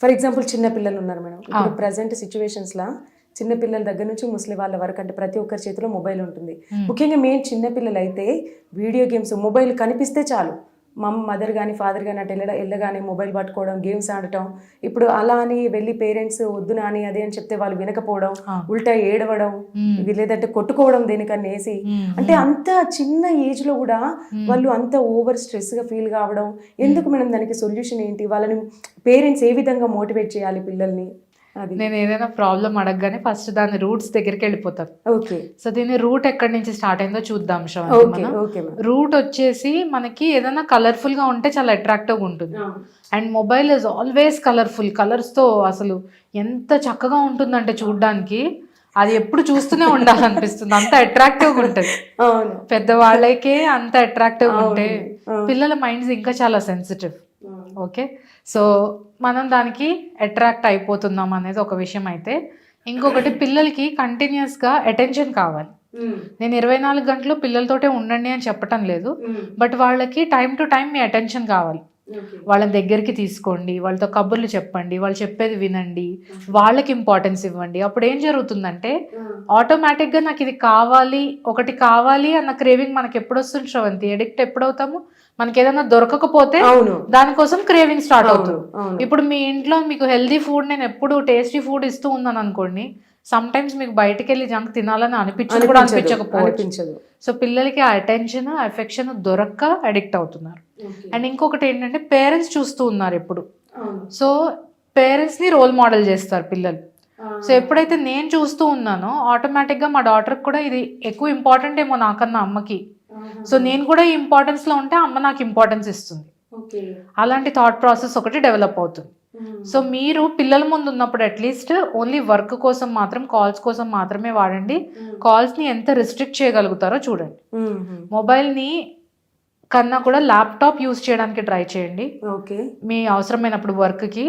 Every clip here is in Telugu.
ఫర్ ఎగ్జాంపుల్ చిన్న పిల్లలు ఉన్నారు మేడం. ఇప్పుడు ప్రజెంట్ సిచ్యువేషన్స్ లా చిన్న పిల్లల దగ్గర నుంచి ముసలి వాళ్ళ వరకు అంటే ప్రతి ఒక్కరి చేతిలో మొబైల్ ఉంటుంది. ముఖ్యంగా మెయిన్ చిన్న పిల్లలు అయితే వీడియో గేమ్స్ మొబైల్ కనిపిస్తే చాలు. మమ్ మదర్ కానీ ఫాదర్ కానీ అటు వెళ్ళ వెళ్ళగానే మొబైల్ పట్టుకోవడం గేమ్స్ ఆడటం. ఇప్పుడు అలా అని వెళ్ళి పేరెంట్స్ వద్దు నాని అదే అని చెప్తే వాళ్ళు వినకపోవడం ఉల్టా ఏడవడం లేదంటే కొట్టుకోవడం దేనికన్నా వేసి అంటే అంత చిన్న ఏజ్లో కూడా వాళ్ళు అంత ఓవర్ స్ట్రెస్గా ఫీల్ కావడం ఎందుకు మేడం దానికి సొల్యూషన్ ఏంటి? వాళ్ళని పేరెంట్స్ ఏ విధంగా మోటివేట్ చేయాలి పిల్లల్ని? నేను ఏదైనా ప్రాబ్లం అడగగానే ఫస్ట్ దాని రూట్స్ దగ్గరికి వెళ్ళిపోతాను ఓకే. సో దీని రూట్ ఎక్కడి నుంచి స్టార్ట్ అయిందో చూద్దాం రూట్ వచ్చేసి మనకి ఏదైనా కలర్ఫుల్గా ఉంటే చాలా అట్రాక్టివ్గా ఉంటుంది. And mobile is always colourful కలర్స్తో అసలు ఎంత చక్కగా ఉంటుందంటే చూడడానికి అది ఎప్పుడు చూస్తూనే ఉండాలనిపిస్తుంది. అంత అట్రాక్టివ్గా ఉంటుంది. పెద్దవాళ్ళకే అంత అట్రాక్టివ్ ఉంటే. పిల్లల మైండ్స్ ఇంకా చాలా సెన్సిటివ్ ఓకే సో మనం దానికి అట్రాక్ట్ అయిపోతున్నాం అనేది ఒక విషయం అయితే ఇంకొకటి పిల్లలకి కంటిన్యూస్గా అటెన్షన్ కావాలి. నేను ఇరవై నాలుగు గంటలు పిల్లలతోటే ఉండండి అని చెప్పటం లేదు బట్ వాళ్ళకి టైం టు టైం మీ అటెన్షన్ కావాలి. వాళ్ళని దగ్గరికి తీసుకోండి వాళ్ళతో కబుర్లు చెప్పండి వాళ్ళు చెప్పేది వినండి వాళ్ళకి ఇంపార్టెన్స్ ఇవ్వండి. అప్పుడు ఏం జరుగుతుందంటే ఆటోమేటిక్గా నాకు ఇది కావాలి ఒకటి కావాలి అన్న క్రేవింగ్ మనకి ఎప్పుడు వస్తుంది శ్రవంతి ఎడిక్ట్ ఎప్పుడవుతాము మనకి ఏదైనా దొరకకపోతే దానికోసం క్రేవింగ్ స్టార్ట్ అవుతుంది. ఇప్పుడు మీ ఇంట్లో మీకు హెల్దీ ఫుడ్ నేను ఎప్పుడు టేస్టీ ఫుడ్ ఇస్తూ ఉన్నాను అనుకోండి సమ్ టైమ్స్ మీకు బయటికి వెళ్ళి జంక్ తినాలని అనిపించదు కూడా అనిపించకపోవచ్చు. సో పిల్లలకి ఆ అటెన్షన్ అఫెక్షన్ దొరక్క అడిక్ట్ అవుతున్నారు. అండ్ ఇంకొకటి ఏంటంటే పేరెంట్స్ చూస్తూ ఉన్నారు ఎప్పుడు. సో పేరెంట్స్ని రోల్ మోడల్ చేస్తారు పిల్లలు. సో ఎప్పుడైతే నేను చూస్తూ ఉన్నానో ఆటోమేటిక్గా మా డాటర్కి కూడా ఇది ఎక్కువ ఇంపార్టెంట్ ఏమో నాకన్నా అమ్మకి. సో నేను కూడా ఈ ఇంపార్టెన్స్లో ఉంటే అమ్మ నాకు ఇంపార్టెన్స్ ఇస్తుంది. అలాంటి థాట్ ప్రాసెస్ ఒకటి డెవలప్ అవుతుంది. సో మీరు పిల్లల ముందు ఉన్నప్పుడు అట్లీస్ట్ ఓన్లీ వర్క్ కోసం మాత్రం కాల్స్ కోసం మాత్రమే వాడండి. కాల్స్ని ఎంత రిస్ట్రిక్ట్ చేయగలుగుతారో చూడండి. మొబైల్ని కన్నా కూడా ల్యాప్టాప్ యూస్ చేయడానికి ట్రై చేయండి. ఓకే. మీ అవసరమైనప్పుడు వర్క్కి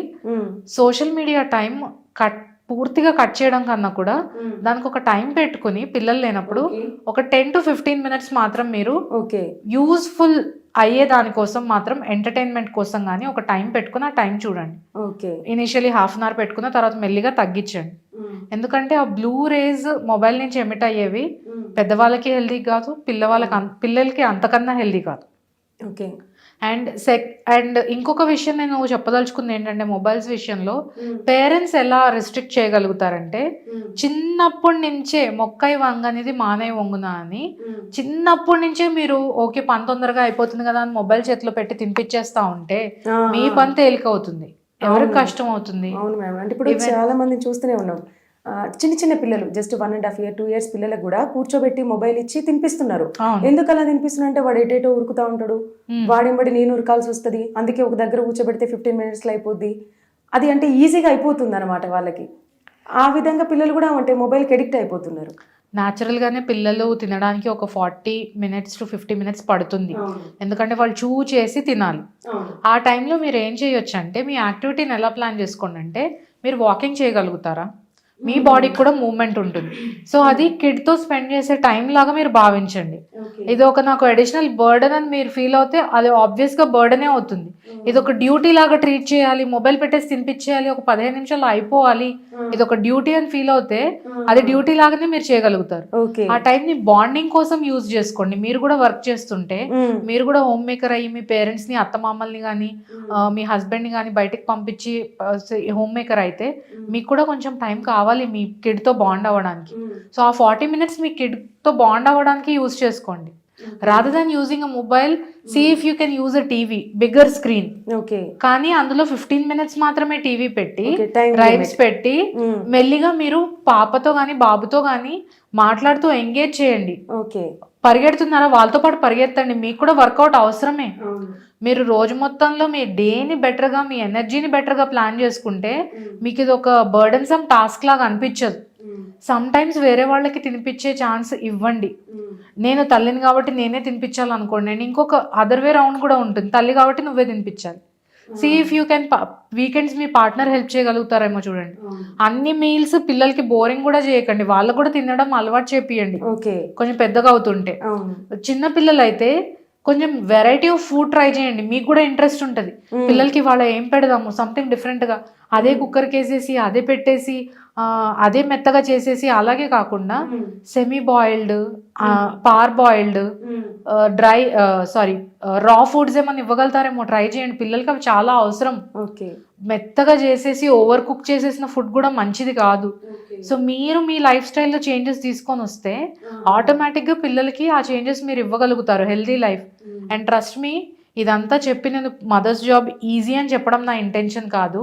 సోషల్ మీడియా టైం కట్ పూర్తిగా కట్ చేయడం కన్నా కూడా దానికి ఒక టైం పెట్టుకుని పిల్లలు లేనప్పుడు ఒక టెన్ టు ఫిఫ్టీన్ మినిట్స్ మాత్రం మీరు ఓకే. యూస్ఫుల్ అయ్యే దానికోసం మాత్రం ఎంటర్టైన్మెంట్ కోసం కానీ ఒక టైం పెట్టుకుని ఆ టైం చూడండి. Okay. Initially half an hour పెట్టుకున్న తర్వాత మెల్లిగా తగ్గించండి. ఎందుకంటే ఆ బ్లూ రేస్ మొబైల్ నుంచి ఎమిట్ అయ్యేవి పెద్దవాళ్ళకి హెల్దీ కాదు పిల్లవాళ్ళకి పిల్లలకి అంతకన్నా హెల్దీ కాదు. ఓకే. అండ్ సెక్ అండ్ ఇంకొక విషయం నేను చెప్పదలుచుకుంది ఏంటంటే మొబైల్స్ విషయంలో పేరెంట్స్ ఎలా రిస్ట్రిక్ట్ చేయగలుగుతారంటే చిన్నప్పటి నుంచే మొక్కై వంగ అనేది మానై వంగునా అని చిన్నప్పటి నుంచే మీరు ఓకే పని తొందరగా అయిపోతుంది కదా అని మొబైల్ చేతిలో పెట్టి తినిపించేస్తా ఉంటే మీ పని తేలిక అవుతుంది. ఎవరికి కష్టం అవుతుంది? అవును మేడం అంటే ఇప్పుడు చాలా మందిని చూస్తూనే ఉన్నాం. చిన్న చిన్న పిల్లలు just one and half year two years పిల్లలకు కూడా కూర్చోబెట్టి మొబైల్ ఇచ్చి తినిపిస్తున్నారు. అవును. ఎందుకు అలా తినిపిస్తున్నా అంటే వాడు ఎటేటో ఉరుకుతా ఉంటాడు. వాడెంబడి నేను ఉరకాల్సి వస్తుంది. అందుకే ఒక దగ్గర కూర్చోబెడితే ఫిఫ్టీన్ మినిట్స్లో అయిపోద్ది. అది అంటే ఈజీగా అయిపోతుంది అనమాట వాళ్ళకి. ఆ విధంగా పిల్లలు కూడా అంటే మొబైల్కి ఎడిక్ట్ అయిపోతున్నారు. Natural గానే పిల్లలు తినడానికి ఒక forty minutes to fifty minutes పడుతుంది. ఎందుకంటే వాళ్ళు చూ చేసి తినాలి. ఆ టైంలో మీరు ఏం చేయొచ్చు అంటే మీ యాక్టివిటీని ఎలా ప్లాన్ చేసుకోండి అంటే మీరు వాకింగ్ చేయగలుగుతారా? మీ బాడీకి కూడా మూమెంట్ ఉంటుంది. సో అది కిడ్తో స్పెండ్ చేసే టైం లాగా మీరు భావించండి. ఇది ఒక నాకు అడిషనల్ బర్డన్ అని మీరు ఫీల్ అవుతే అది ఆబ్వియస్గా బర్డనే అవుతుంది. ఇది ఒక డ్యూటీ లాగా ట్రీట్ చేయాలి మొబైల్ పెట్టేసి తినిపించేయాలి ఒక పదిహేను నిమిషాలు అయిపోవాలి. ఇది ఒక డ్యూటీ అని ఫీల్ అవుతే అది డ్యూటీ లాగానే మీరు చేయగలుగుతారు. ఆ టైంని బాండింగ్ కోసం యూజ్ చేసుకోండి. మీరు కూడా వర్క్ చేస్తుంటే మీరు కూడా హోమ్ మేకర్ అయ్యి మీ పేరెంట్స్ని అత్తమామల్ని కానీ మీ హస్బెండ్ని కానీ బయటకు పంపించి హోమ్ మేకర్ అయితే మీకు కూడా కొంచెం టైం కావాలి మీ kid తో బాండ్ అవ్వడానికి. సో ఆ ఫార్టీ మినిట్స్ మీ kid తో బాండ్ అవ్వడానికి యూజ్ చేసుకోండి. Rather than using a mobile see if you can use a TV bigger screen okay కానీ అందులో ఫిఫ్టీన్ మినిట్స్ మాత్రమే టీవీ పెట్టి రైమ్స్ పెట్టి మెల్లిగా మీరు పాపతో కానీ బాబుతో కానీ మాట్లాడుతూ ఎంగేజ్ చేయండి. ఓకే పరిగెడుతున్నారా? వాళ్ళతో పాటు పరిగెత్తండి. మీకు కూడా వర్కౌట్ అవసరమే. మీరు రోజు మొత్తంలో మీ డేని బెటర్గా మీ ఎనర్జీని బెటర్గా ప్లాన్ చేసుకుంటే మీకు ఇది ఒక బర్డన్సమ్ టాస్క్ లాగా అనిపించదు. సమ్ టైమ్స్ వేరే వాళ్ళకి తినిపించే ఛాన్స్ ఇవ్వండి. నేను తల్లిని కాబట్టి నేనే తినిపించాలి అనుకోండి నేను ఇంకొక అదర్ వే రౌండ్ కూడా ఉంటుంది. తల్లి కాబట్టి నువ్వే తినిపించాలి. See if you can weekends me partner help చేయగలుగుతారేమో చూడండి. అన్ని మీల్స్ పిల్లలకి బోరింగ్ కూడా చేయకండి. వాళ్ళకు కూడా తినడం అలవాటు చేపియండి. కొంచెం పెద్దగా అవుతుంటే. చిన్న పిల్లలు అయితే కొంచెం వెరైటీ ఆఫ్ ఫుడ్ ట్రై చేయండి. మీకు కూడా ఇంట్రెస్ట్ ఉంటుంది. పిల్లలకి వాళ్ళ ఏం పెడదాము? సంథింగ్ డిఫరెంట్గా అదే కుక్కర్కి వేసేసి అదే పెట్టేసి అదే మెత్తగా చేసేసి అలాగే కాకుండా semi boiled par boiled dry sorry raw foods ఏమైనా ఇవ్వగలుగుతారేమో ట్రై చేయండి. పిల్లలకి అవి చాలా అవసరం. ఓకే. మెత్తగా చేసేసి ఓవర్ కుక్ చేసేసిన ఫుడ్ కూడా మంచిది కాదు. సో మీరు మీ లైఫ్ స్టైల్లో చేంజెస్ తీసుకొని వస్తే ఆటోమేటిక్గా పిల్లలకి ఆ చేంజెస్ మీరు ఇవ్వగలుగుతారు హెల్దీ లైఫ్ అండ్ ట్రస్ట్ మీ ఇదంతా చెప్పి నేను మదర్స్ జాబ్ ఈజీ అని చెప్పడం నా ఇంటెన్షన్ కాదు.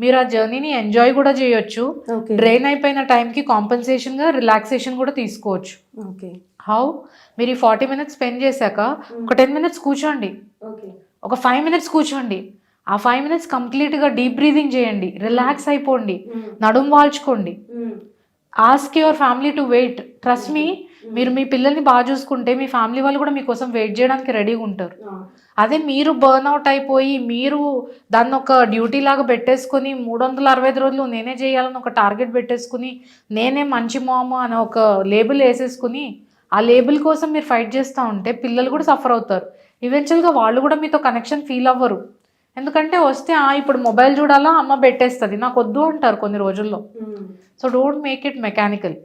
మీరు ఆ జర్నీని ఎంజాయ్ కూడా చేయొచ్చు. డ్రైన్ అయిపోయిన టైంకి కాంపెన్సేషన్గా రిలాక్సేషన్ కూడా తీసుకోవచ్చు. ఓకే. హౌ? మీరు ఈ ఫార్టీ మినిట్స్ స్పెండ్ చేశాక ఒక టెన్ మినిట్స్ కూర్చోండి. ఒక ఫైవ్ మినిట్స్ కూర్చోండి. ఆ ఫైవ్ మినిట్స్ కంప్లీట్గా డీప్ బ్రీదింగ్ చేయండి. రిలాక్స్ అయిపోండి. నడుం వాల్చుకోండి. Ask your family to wait trust మీ మీరు మీ పిల్లల్ని బాగా చూసుకుంటే మీ ఫ్యామిలీ వాళ్ళు కూడా మీకోసం వెయిట్ చేయడానికి రెడీగా ఉంటారు. అదే మీరు బర్న్ అవుట్ అయిపోయి మీరు దాన్ని ఒక డ్యూటీ లాగా పెట్టేసుకొని మూడు వందల అరవై ఐదు రోజులు నేనే చేయాలని ఒక టార్గెట్ పెట్టేసుకుని నేనే మంచి మామ అని ఒక లేబుల్ వేసేసుకుని ఆ లేబుల్ కోసం మీరు ఫైట్ చేస్తూ ఉంటే పిల్లలు కూడా సఫర్ అవుతారు. ఈవెన్చువల్గా వాళ్ళు కూడా మీతో కనెక్షన్ ఫీల్ అవ్వరు. ఎందుకంటే వస్తే "ఆ, ఇప్పుడు మొబైల్ చూడాలా? అమ్మ పెట్టేస్తుంది. నాకు వద్దు అంటారు కొన్ని రోజుల్లో. So don't make it mechanical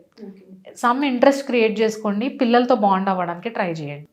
some interest create చేసుకోండి పిల్లలతో బాండ్ అవ్వడానికి ట్రై చేయండి.